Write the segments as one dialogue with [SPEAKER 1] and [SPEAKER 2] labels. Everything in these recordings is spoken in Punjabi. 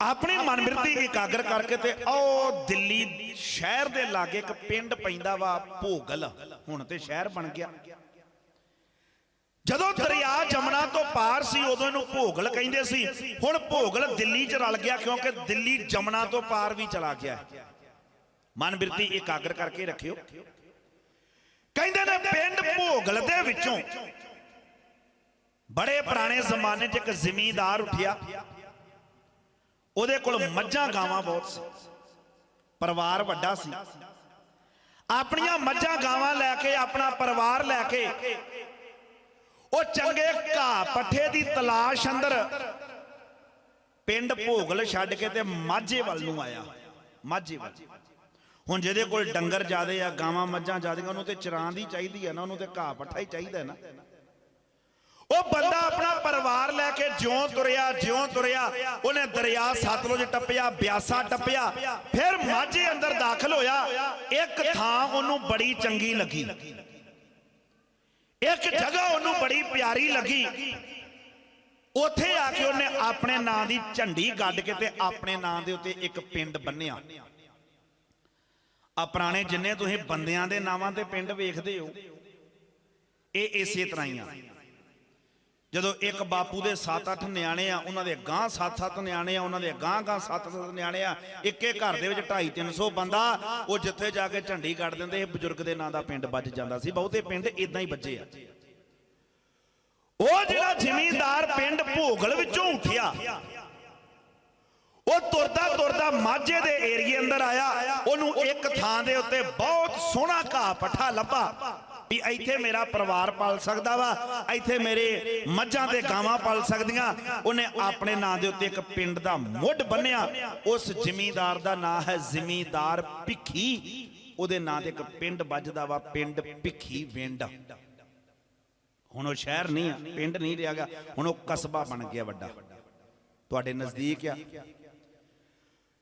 [SPEAKER 1] ਆਪਣੀ ਮਨਮਿਰਤੀ ਇਕਾਗਰ ਕਰਕੇ ਤੇ ਉਹ ਦਿੱਲੀ ਸ਼ਹਿਰ ਦੇ ਲਾਗੇ ਇੱਕ ਪਿੰਡ ਪੈਂਦਾ ਵਾ ਭੋਗਲ। ਹੁਣ ਤੇ ਸ਼ਹਿਰ ਬਣ ਗਿਆ। ਜਦੋਂ ਦਰਿਆ ਜਮਨਾ ਤੋਂ ਪਾਰ ਸੀ, ਉਦੋਂ ਇਹਨੂੰ ਭੋਗਲ ਕਹਿੰਦੇ ਸੀ। ਹੁਣ ਭੋਗਲ ਦਿੱਲੀ 'ਚ ਰਲ ਗਿਆ ਕਿਉਂਕਿ ਦਿੱਲੀ ਜਮਨਾ ਤੋਂ ਪਾਰ ਵੀ ਚਲਾ ਗਿਆ। ਹੈ। ਮਨਬਿਰਤੀ ਇਕਾਗਰ ਕਰਕੇ ਰੱਖਿਓ। ਕਹਿੰਦੇ ਨੇ ਪਿੰਡ ਭੋਗਲ ਦੇ ਵਿੱਚੋਂ ਬੜੇ ਪੁਰਾਣੇ ਜ਼ਮਾਨੇ 'ਚ ਇੱਕ ਜ਼ਿਮੀਂਦਾਰ ਉੱਠਿਆ। ਉਹਦੇ ਕੋਲ ਮੱਝਾਂ ਗਾਵਾਂ ਬਹੁਤ ਸੀ। ਪਰਿਵਾਰ ਵੱਡਾ ਸੀ। ਆਪਣੀਆਂ ਮੱਝਾਂ ਗਾਵਾਂ ਲੈ ਕੇ, ਆਪਣਾ ਪਰਿਵਾਰ ਲੈ ਕੇ, ਉਹ ਚੰਗੇ ਘਾਹ ਪੱਠੇ ਦੀ ਤਲਾਸ਼ ਅੰਦਰ ਪਿੰਡ ਭੋਗਲ ਛੱਡ ਕੇ ਤੇ ਮਾਝੇ ਵੱਲ ਨੂੰ ਆਇਆ। ਮਾਝੇ ਵੱਲ। ਹੁਣ ਜਿਹਦੇ ਕੋਲ ਡੰਗਰ ਜ਼ਿਆਦੇ ਆ, ਗਾਵਾਂ ਮੱਝਾਂ ਜ਼ਿਆਦੀਆਂ, ਉਹਨੂੰ ਤੇ ਚਰਾਂ ਦੀ ਚਾਹੀਦੀ ਆ ਨਾ, ਉਹਨੂੰ ਤੇ ਘਾਹ ਪੱਠਾ ਹੀ ਚਾਹੀਦਾ ਨਾ। ਉਹ ਬੰਦਾ ਆਪਣਾ ਪਰਿਵਾਰ ਲੈ ਕੇ ਜਿਉਂ ਤੁਰਿਆ ਜਿਉਂ ਤੁਰਿਆ, ਉਹਨੇ ਦਰਿਆ ਸਤਲੁਜ ਟੱਪਿਆ, ਬਿਆਸਾ ਟੱਪਿਆ, ਫਿਰ ਮਾਝੇ ਅੰਦਰ ਦਾਖਲ ਹੋਇਆ। ਇੱਕ ਥਾਂ ਉਹਨੂੰ ਬੜੀ ਚੰਗੀ ਲੱਗੀ। ਇੱਕ ਜਗ੍ਹਾ ਉਹਨੂੰ ਬੜੀ ਪਿਆਰੀ ਲੱਗੀ। ਉੱਥੇ ਆ ਕੇ ਉਹਨੇ ਆਪਣੇ ਨਾਂ ਦੀ ਝੰਡੀ ਗੱਡ ਕੇ ਤੇ ਆਪਣੇ ਨਾਂ ਦੇ ਉੱਤੇ ਇੱਕ ਪਿੰਡ ਬੰਨਿਆ। ਆ ਪੁਰਾਣੇ ਜਿੰਨੇ ਤੁਸੀਂ ਬੰਦਿਆਂ ਦੇ ਨਾਵਾਂ ਤੇ ਪਿੰਡ ਵੇਖਦੇ ਹੋ, ਇਹ ਇਸੇ ਤਰ੍ਹਾਂ ਹੀ ਆ। ਜਦੋਂ ਇੱਕ ਬਾਪੂ ਦੇ 7-8 ਨਿਆਣੇ ਆ, ਉਹਨਾਂ ਦੇ ਗਾਂ 7-7 ਨਿਆਣੇ ਆ, ਉਹਨਾਂ ਦੇ ਗਾਂ ਗਾਂ 7-7 ਨਿਆਣੇ ਆ, ਇੱਕੇ ਘਰ ਦੇ ਵਿੱਚ 250-300 ਬੰਦਾ, ਉਹ ਜਿੱਥੇ ਜਾ ਕੇ ਝੰਡੀ ਕੱਢ ਦਿੰਦੇ, ਇਹ ਬਜ਼ੁਰਗ ਦੇ ਨਾਂ ਦਾ ਪਿੰਡ ਵੱਜ ਜਾਂਦਾ ਸੀ। ਬਹੁਤੇ ਪਿੰਡ ਇਦਾਂ ਹੀ ਬੱਜੇ ਆ। ਉਹ ਜਿਹੜਾ ਜ਼ਿਮੀਂਦਾਰ ਪਿੰਡ ਭੋਗਲ ਵਿੱਚੋਂ ਉੱਠਿਆ, ਉਹ ਤੁਰਦਾ ਤੁਰਦਾ ਮਾਝੇ ਦੇ ਏਰੀਏ ਅੰਦਰ ਆਇਆ, ਉਹਨੂੰ ਇੱਕ ਥਾਂ ਦੇ ਉੱਤੇ ਬਹੁਤ ਸੋਹਣਾ ਘਾਹ ਪੱਠਾ ਲੱਭਾ। ਵੀ ਇੱਥੇ ਮੇਰਾ ਪਰਿਵਾਰ ਪਲ ਸਕਦਾ ਵਾ, ਇੱਥੇ ਮੇਰੇ ਮੱਝਾਂ ਤੇ ਗਾਵਾਂ ਪਾਲ ਸਕਦੀਆਂ। ਉਹਨੇ ਆਪਣੇ ਨਾਂ ਦੇ ਉੱਤੇ ਇੱਕ ਪਿੰਡ ਦਾ ਮੁੱਢ ਬੰਨਿਆ। ਉਸ ਜ਼ਿਮੀਂਦਾਰ ਦਾ ਨਾਂ ਹੈ ਜ਼ਿਮੀਂਦਾਰ ਭਿੱਖੀ। ਉਹਦੇ ਨਾਂ ਤੇ ਇੱਕ ਪਿੰਡ ਵੱਜਦਾ ਵਾ, ਪਿੰਡ ਭਿੱਖੀ ਵਿੰਡ। ਹੁਣ ਉਹ ਸ਼ਹਿਰ ਨਹੀਂ ਆ, ਪਿੰਡ ਨਹੀਂ ਰਿਹਾ ਗਿਆ ਹੁਣ ਉਹ ਕਸਬਾ ਬਣ ਗਿਆ ਵੱਡਾ। ਤੁਹਾਡੇ ਨਜ਼ਦੀਕ ਆ।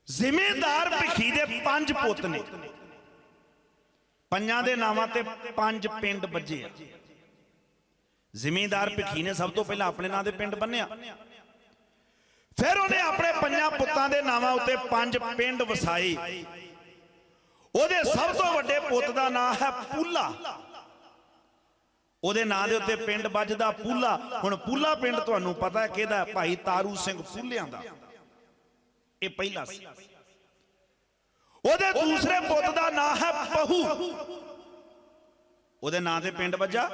[SPEAKER 1] ਜ਼ਿਮੀਂਦਾਰ ਭਿੱਖੀ ਦੇ ਪੰਜ ਪੁੱਤ ਨੇ। ਪੰਜਾਂ ਦੇ ਨਾਵਾਂ ਤੇ ਪੰਜ ਪਿੰਡ ਵੱਜੇ ਆ। ਜ਼ਿਮੀਂਦਾਰ ਭਿੱਖੀ ਨੇ ਸਭ ਤੋਂ ਪਹਿਲਾਂ ਆਪਣੇ ਨਾਂ ਦੇ ਪਿੰਡ ਬੰਨਿਆ। ਫਿਰ ਉਹਨੇ ਆਪਣੇ ਪੰਜਾਂ ਪੁੱਤਾਂ ਦੇ ਨਾਵਾਂ ਉੱਤੇ ਪੰਜ ਪਿੰਡ ਵਸਾਏ। ਉਹਦੇ ਸਭ ਤੋਂ ਵੱਡੇ ਪੁੱਤ ਦਾ ਨਾਂ ਹੈ ਪੂਲਾ। ਉਹਦੇ ਨਾਂ ਦੇ ਉੱਤੇ ਪਿੰਡ ਵੱਜਦਾ ਪੂਲਾ। ਹੁਣ ਪੂਲਾ ਪਿੰਡ ਤੁਹਾਨੂੰ ਪਤਾ ਹੈ ਕਿਹਦਾ ਭਾਈ ਤਾਰੂ ਸਿੰਘ ਪੂਲਿਆਂ ਦਾ। ਇਹ ਪਹਿਲਾ ਸੀ। ਉਹਦੇ ਦੂਸਰੇ ਪੁੱਤ ਦਾ ਨਾਮ ਹੈ ਪਹੂ। ਉਹਦੇ ਨਾਂ ਤੇ ਪਿੰਡ ਵੱਜਾ?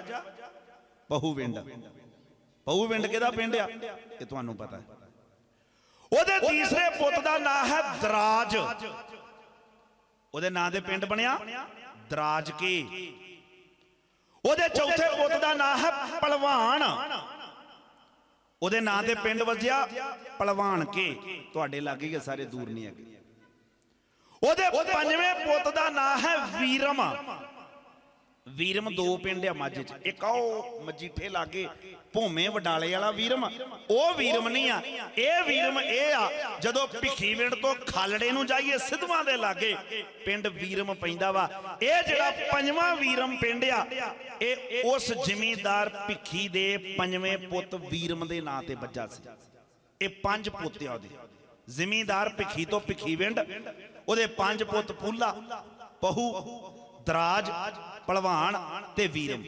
[SPEAKER 1] ਪਹੂ ਵਿੰਡ। ਪਹੂ ਵਿੰਡ ਕਿਹਦਾ ਪਿੰਡ ਆ? ਇਹ ਤੁਹਾਨੂੰ ਪਤਾ ਹੈ। ਉਹਦੇ ਤੀਸਰੇ ਪੁੱਤ ਦਾ ਨਾਮ ਹੈ ਦਰਾਜ। ਉਹਦੇ ਨਾਂ ਦੇ ਪਿੰਡ ਬਣਿਆ? ਦਰਾਜ ਕੇ। ਉਹਦੇ ਚੌਥੇ ਪੁੱਤ ਦਾ ਨਾਮ ਹੈ ਪਹਿਲਵਾਨ ਉਹਦੇ ਨਾਂ ਤੇ ਪਿੰਡ ਵਜਿਆ? ਪਹਿਲਵਾਨ ਕੇ। ਤੁਹਾਡੇ ਲਾਗੇ ਹੀ ਸਾਰੇ ਦੂਰ ਨਹੀਂ ਹੈਗੇ। ਉਹਦੇ ਪੰਜਵੇਂ ਪੁੱਤ ਦਾ ਨਾਂ ਹੈ ਵੀਰਮ। ਵੀਰਮ ਦੋ ਪਿੰਡ ਆ ਮਾਝੇ ਚ। ਇੱਕ ਆ ਮਜੀਠੇ ਲਾਗੇ ਭੋਵੇਂ ਵਡਾਲੇ ਵਾਲਾ ਵੀਰਮ। ਉਹ ਵੀਰਮ ਨਹੀਂ ਆ। ਇਹ ਵੀਰਮ ਇਹ ਆ, ਜਦੋਂ ਭਿੱਖੀ ਤੋਂ ਖਾਲੜੇ ਨੂੰ ਜਾਈਏ ਸਿੱਧਵਾਂ ਦੇ ਲਾਗੇ, ਪਿੰਡ ਵੀਰਮ ਪੈਂਦਾ ਵਾ। ਇਹ ਜਿਹੜਾ ਪੰਜਵਾਂ ਵੀਰਮ ਪਿੰਡ ਆ, ਇਹ ਉਸ ਜ਼ਿਮੀਂਦਾਰ ਭਿੱਖੀ ਦੇ ਪੰਜਵੇਂ ਪੁੱਤ ਵੀਰਮ ਦੇ ਨਾਂ ਤੇ ਵੱਜਾ ਸੀ। ਇਹ ਪੰਜ ਪੁੱਤ ਆ ਉਹਦੇ। ਜ਼ਿਮੀਂਦਾਰ ਭਿੱਖੀ ਤੋਂ ਭਿੱਖੀ ਵਿੰਡ ਉਹਦੇ ਪੰਜ ਪੁੱਤ ਪੂਲਾ ਪਹੂ ਦਰਾਜ ਪਹਿਲਵਾਨ ਤੇ ਵੀਰਮ।